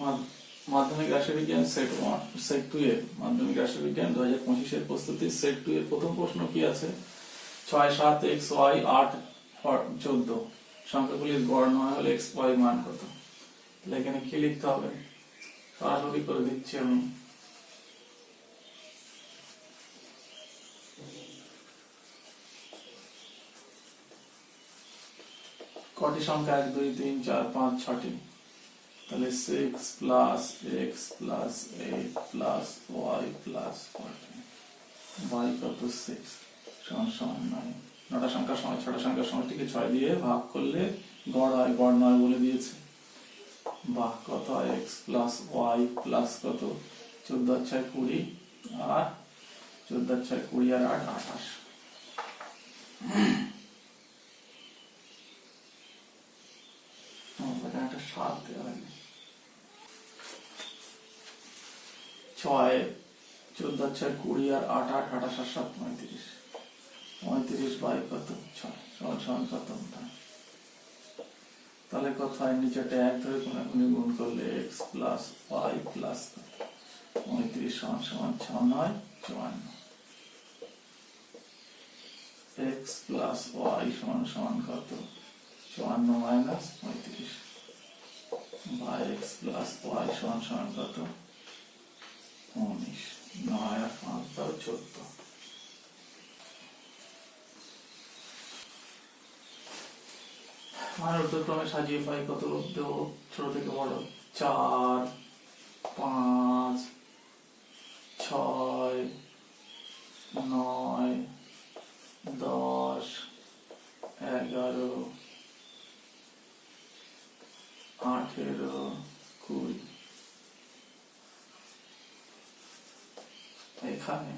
মাধ্য- মাধ্যমিক রাশিবিজ্ঞান set one, set two এর মাধ্যমিক রাশিবিজ্ঞান দু হাজার পঁচিশের প্রস্তুতি, সেট টু এর প্রথম প্রশ্ন কি আছে? ছয় সাত এক্স ওয়াই আট চোদ্দ। সংখ্যাগুলির গড় নয় হলে এক্স ওয়াই মান কত? তাহলে এখানে কি লিখতে হবে? সরাসরি করে দিচ্ছি আমি। কটি সংখ্যা? এক, দুই, তিন, চার, পাঁচ, ছটি। তাহলে six plus x plus eight plus y plus fourteen y কত সিক্স সমান সমান নয় নটা সংখ্যার সময় ছটা সংখ্যার সময়টিকে ছয় দিয়ে ভাগ করলে গড় হয় গড় নয় বলে দিয়েছে। বাহ, কত এক্স প্লাস ওয়াই প্লাস কত? চোদ্দ ছয় কুড়ি আর চোদ্দ ছয় কুড়ি আর আট, আঠাশ। সাত দেওয়া ছয়, চোদ্দ, ছয়, কুড়ি আর আট আট আঠাশ আর সাত পঁয়ত্রিশ। পঁয়ত্রিশ বাই কত? ছয়, সমান কত? তাহলে কত হয়? নিচেটা এক ধরে কোনাকুনি গুণ করলে এক্স প্লাস ওয়াই প্লাস পঁয়ত্রিশ সমান সমান ছ নয়, চুয়ান্ন। এক্স প্লাস ওয়াই সমান সমান কত? চুয়ান্ন মাইনাস পঁয়ত্রিশ। বা এক্স প্লাস ওয়াই সমান সমান কত? উনিশ নয় আর পাঁচ দাও চোদ্দ মানে ঊর্ধ্বক্রমে সাজিয়ে পাই কত দেব ছোট থেকে বড় চার পাঁচ ছয় নয় দশ এগারো আঠেরো কুড়ি এখানে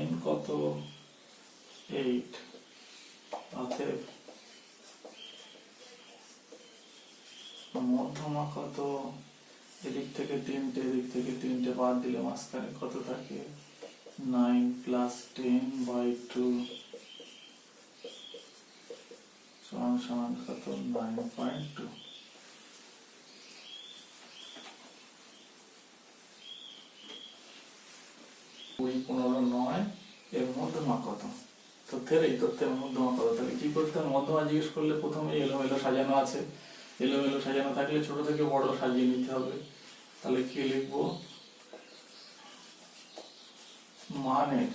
এন কত এইট অতএব মধ্যমা কত? এদিক থেকে তিনটে, এদিক থেকে তিনটে বাদ দিলে মাঝখানে কত থাকে? Nine plus ten by two সমান সমান কত? নাইন পয়েন্ট টু কুড়ি পনেরো নয়, এর মধ্যমা কত? তথ্যের এই তথ্যের মধ্যমা কত? তাহলে কি করতে হবে? মধ্যমা জিজ্ঞেস করলে প্রথমে এলোমেলো সাজানো আছে। এলোমেলো সাজানো থাকলে ছোট থেকে বড় সাজিয়ে নিতে হবে। তাহলে কি লিখব? মানের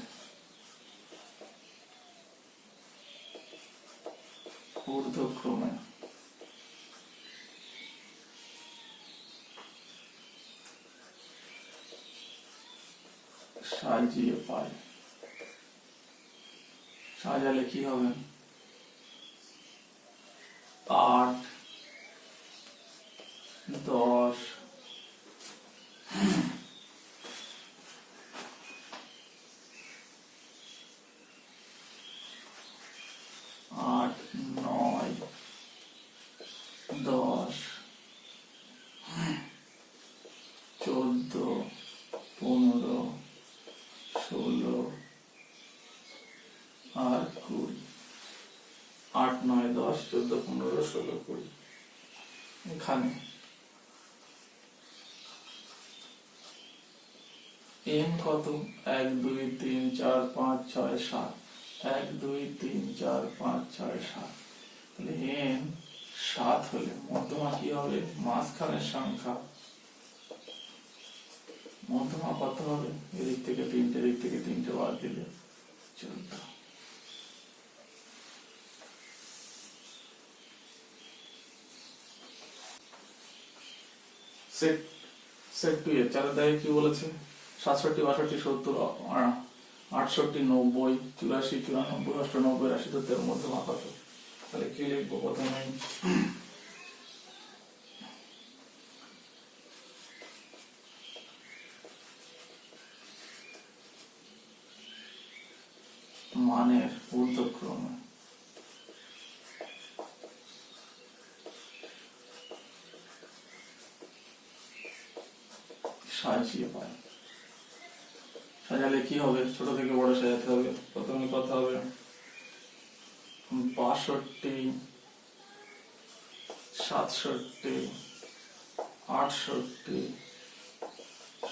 ঊর্ধ্বক্রমে সাজিয়ে ফাইভ সাজালে কি হবে আট দশ আট নয় দশ চোদ্দ পনেরো ষোলো আর কুড়ি আট নয় দশ চোদ্দ পনেরো, ষোলো, কুড়ি, এখানে। এন কত? এক, দুই, তিন, চার, পাঁচ, ছয়, সাত। এক, দুই, তিন, চার, পাঁচ, ছয়, সাত। তাহলে এন সাত হলে মধ্যমা কি হবে? মাঝখানের সংখ্যা। মধ্যমা কত হবে? এদিক থেকে তিনটে দিক থেকে তিনটে বাদ দিলে চোদ্দ সেট সেট টু এর চারের দাগে কি বলেছে? সাতষট্টি, বাষট্টি, সত্তর আটষট্টি, নব্বই, চুরাশি, চুরানব্বই, অষ্টানব্বই আশি তত্ত্বের মধ্যে কত তাহলে কি লিখব প্রথমে মানের ঊর্ধ্বক্রমে সাজিয়ে পাই সাজালে কি হবে? ছোট থেকে বড় সাজাতে হবে। প্রথমে কত হবে বাষট্টি, সাতষট্টি, আটষট্টি,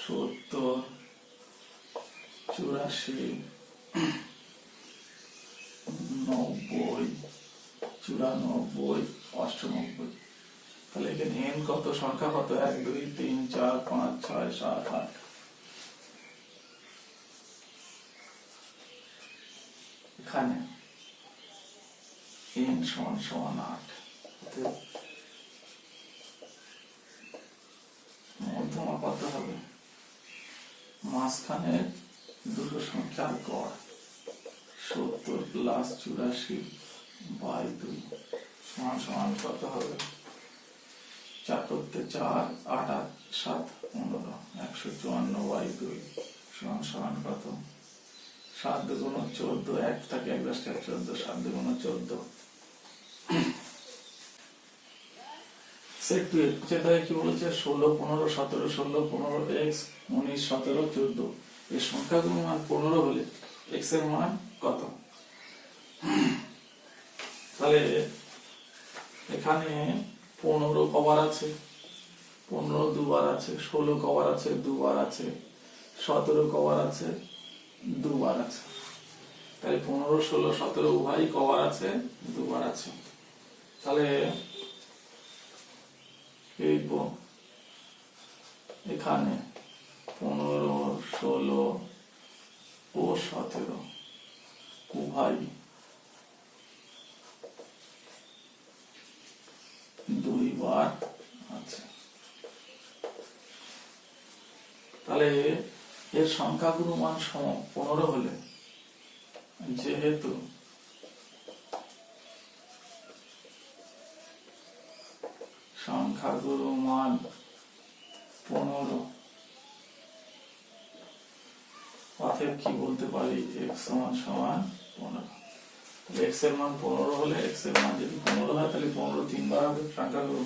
সত্তর, চুরাশি, নব্বই, চুরানব্বই, অষ্টানব্বই। তাহলে এখানে এন কত? সংখ্যা কত? এক, দুই, তিন, চার, পাঁচ, ছয়, সাত, আট। এখানে এন সমান সমান আট। মধ্যমা কত হবে? মাঝখানে দুটো সংখ্যার গড়। সত্তর প্লাস চুরাশি বাই দুই। সমান সমান কত হবে? করতে চার, আট আট, সাত, পনেরো, একশো চুয়ান্ন বাই দুই, সমান সমান কত? সাত দুগুণ চোদ্দ, এক থাকে এক দশটা চোদ্দ, সাত দুগুণ চোদ্দ। সেট টু কি বলেছে? ষোলো, পনেরো, সতেরো, ষোলো, পনেরো, এক্স, উনিশ, সতেরো, চোদ্দ। এই সংখ্যাগুলোর মান পনেরো হলে এক্সের মান কত? তাহলে এখানে পনেরো কভার আছে। পনেরো দুবার আছে, ষোলো কভার আছে, দুবার আছে, সতেরো কভার আছে, দুবার আছে। তাহলে পনেরো, ষোলো, সতেরো উভয়ই কভার আছে, দুবার আছে। তাহলে এখানে পনেরো, ষোলো ও সতেরো উভয় দুইবার আছে তাহলে এর সংখ্যাগুলো মান সম পনেরো হলে, যেহেতু সংখ্যাগুলো মান পনেরো, অতএব কি বলতে পারি? এক সমান সমান পনেরো। এক্সের মান পনেরো হলে এক্সের মান যদি পনেরো হয়, তাহলে পনেরো তিনবার হবে সংখ্যাগুলো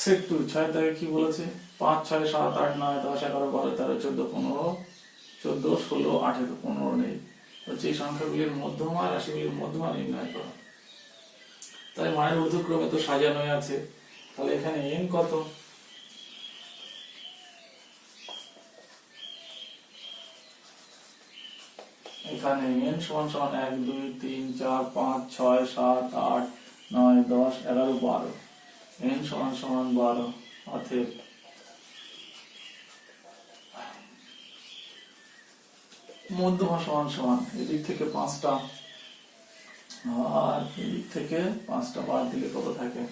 সেট টু ছয় থেকে কি বলেছে? পাঁচ, ছয়, সাত, আট, নয়, দশ, এগারো, বারো, তেরো, চোদ্দ, পনেরো, চোদ্দ, ষোলো, আঠেরো, পনেরো নেই। হচ্ছে এই সংখ্যাগুলির মধ্যমা, রাশিগুলির মধ্যমা নির্ণয় করো। তাই মানের ঊর্ধ্বক্রমে তো সাজানোই আছে। তাহলে এখানে এন কত? এখানে এন সমান সমান এক, দুই, তিন, চার, পাঁচ, ছয়, সাত, আট, নয়, দশ, এগারো, বারো। এন সমান সমান বারো, অতএব মধ্যমা সমান সমান, এদিক থেকে পাঁচটা। আর এদিক থেকে পাঁচটা বাদ দিলে কত থাকে?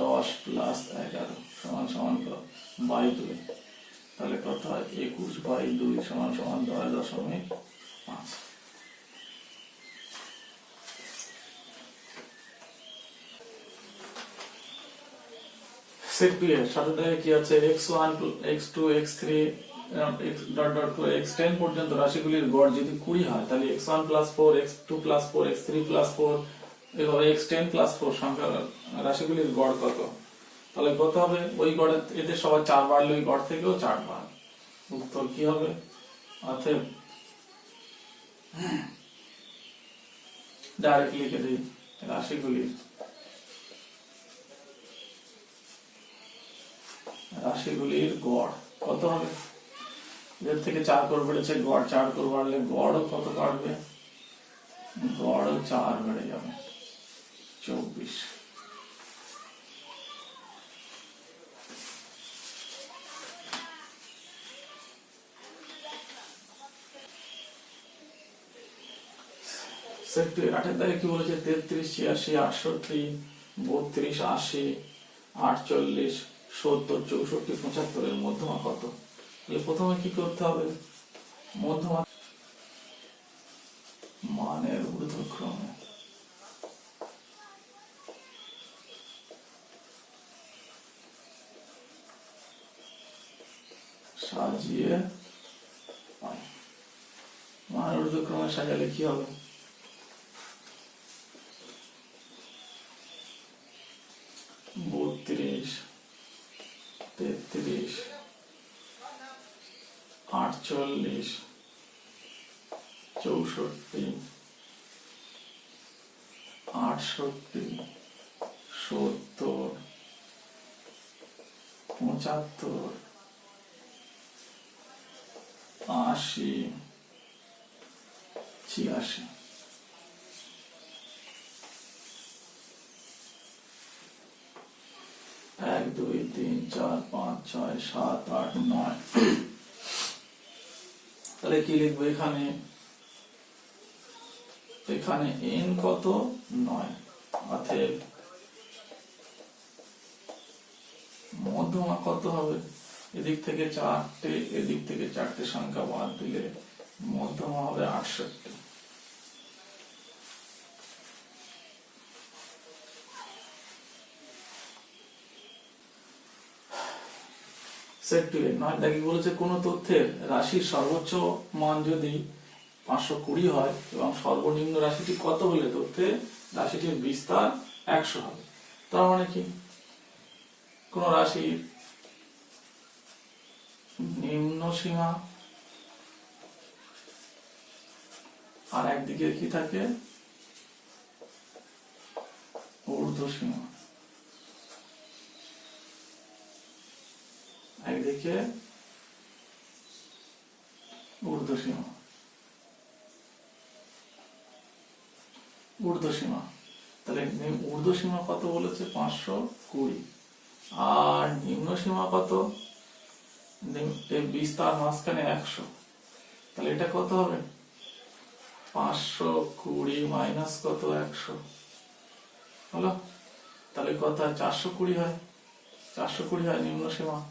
দশ প্লাস এগারো সমান সমান বাই দুই। তাহলে কত হয়? একুশ বাই দুই সমান সমান দশ দশমিক পাঁচ। সেট বি এর সাথে দেখে কি আছে? X one x two x three dot dot করে এক্স টেন পর্যন্ত রাশিগুলির গড় যদি কুড়ি হয়, তাহলে x one plus four x two plus four x three plus four এভাবে এক্স টেন প্লাস ফোর সংখ্যা রাশিগুলির গড় কত? তাহলে কত হবে? ওই গড়ে এদের সবাই চার বাড়লে ওই গড় থেকেও চার বার উত্তর কি হবে? অতএব ডাইরেক্ট লিখে দিই রাশিগুলির রাশিগুলির গড় কত হবে? এর থেকে চার করে বেড়েছে, গড় চার করে বাড়লে গড়ও কত বাড়বে? গড়ও চার বেড়ে যাবে। চব্বিশ। সেক্টর আটের দাগে কি বলেছে? তেত্রিশ, ছিয়াশি, আটষট্টি, বত্রিশ, আশি, আটচল্লিশ, সত্তর, চৌষট্টি, পঁচাত্তরের মধ্যমা কত? প্রথমে কি করতে হবে? মধ্যমা মানের ঊর্ধ্বক্রমে। সাজিয়ে মানের ঊর্ধ্বক্রমে সাজালে কি হবে বত্রিশ তেত্রিশ চল্লিশ চৌষট্টি আটষট্টি, সত্তর, পঁচাত্তর, আশি, ছিয়াশি। এক, দুই, তিন, চার, পাঁচ, ছয়, সাত, আট, নয়। তাহলে কি লিখব এখানে? এখানে এন কত? নয়। অতএব মধ্যমা কত হবে? এদিক থেকে চারটে, এদিক থেকে চারটে সংখ্যা বাদ দিলে মধ্যমা হবে আটষট্টি। সেট টু নয়। দেখি বলেছে কোন তথ্যের রাশির সর্বোচ্চ মান যদি পাঁচশো কুড়ি হয় এবং সর্বনিম্ন রাশিটি কত হলে তথ্যে রাশিটির বিস্তার একশো হবে। তার মানে কি? কোন রাশির নিম্ন সীমা আর একদিকে কি থাকে? ঊর্ধ্ব সীমা। একদিকে ঊর্ধ্ব সীমা। ঊর্ধ্ব সীমা তাহলে নিম- ঊর্ধ্ব সীমা কত বলেছে? পাঁচশো কুড়ি। আর নিম্ন সীমা কত? এই বিস্তার মাঝখানে একশো। তাহলে এটা কত হবে? পাঁচশো কুড়ি মাইনাস কত? একশো। হলো? তাহলে কত চারশো কুড়ি হয়। চারশো কুড়ি হয় নিম্ন সীমা।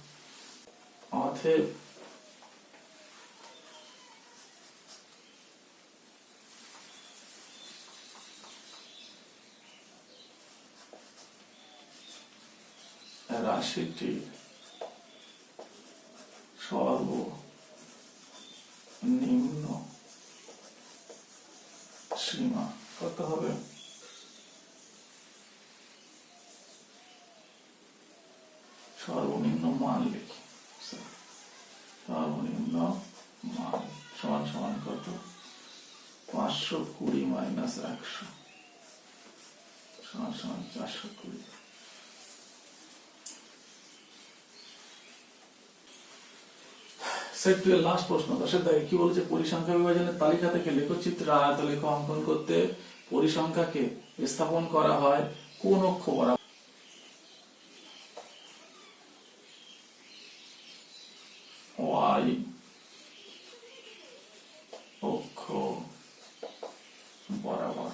অতএব রাশিটি সর্ব নিম্ন সীমা। কত হবে? সর্বনিম্ন মান লিখি। সর্বনিম্ন মান সমান সমান কত? পাঁচশো কুড়ি মাইনাস একশো। সমান সমান চারশো কুড়ি। সেট টু এর লাস্ট প্রশ্ন দশের দাগে কি বলেছে? পরিসংখ্যা বিভাজনের তালিকা থেকে লেখচিত্রে আয়তলেখ অঙ্কন করতে পরিসংখ্যাকে স্থাপন করা হয় কোন অক্ষ বরাবর? অক্ষ বরাবর।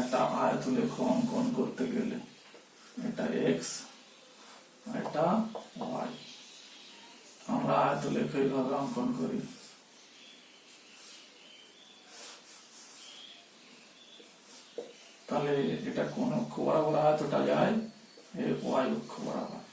একটা আয়তলেখ অঙ্কন করতে গেলে এটা এক্স এটা ওয়াই আমরা আয়তলেখ এইভাবে অঙ্কন করি। তাহলে এটা কোন অক্ষ বরাবর আয়তটা যায়? ওয়াই অক্ষ বরাবর।